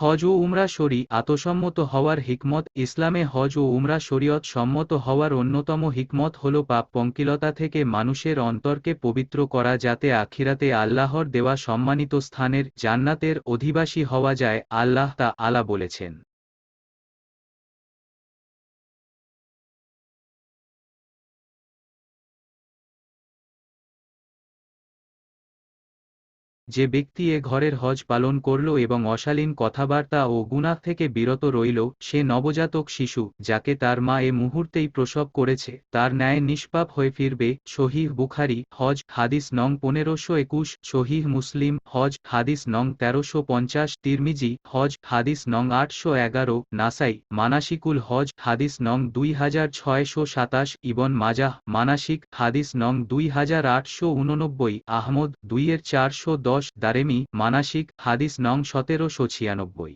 হজ ও উমরা শরি আতসম্মত হওয়ার হিকমত, ইসলামে হজ ও উমরা শরীয়ত সম্মত হওয়ার অন্যতম হিকমত হল পাপ পঙ্কিলতা থেকে মানুষের অন্তরকে পবিত্র করা যাতে আখিরাতে আল্লাহর দেওয়া সম্মানিত স্থানের জান্নাতের অধিবাসী হওয়া যায়, আল্লাহ তা আলা বলেছেন। যে ব্যক্তি এ ঘরের হজ পালন করল এবং অশালীন কথাবার্তা ও গুনাহ থেকে বিরত রইল, সে নবজাতক শিশু, যাকে তার মা এ মুহূর্তেই প্রসব করেছে। তার ন্যায় নিষ্পাপ হয়ে ফিরবে শহীহ বুখারি, হজ হাদিস নং পনেরোশো একুশ শহীহ মুসলিম, হজ হাদিস নং তেরোশো পঞ্চাশ, তিরমিজি, হজ হাদিস নং আটশো এগারো, নাসাই, মানাসিকুল হজ হাদিস নং দুই হাজার ছয়শো সাতাশ, ইবন মাজাহ, মানাসিক হাদিস নং দুই হাজার আটশো উননব্বই, আহমদ দুইয়ের চারশো দশ দারেমি মানাসিক হাদিস নং সতেরোশো ছিয়ানব্বই।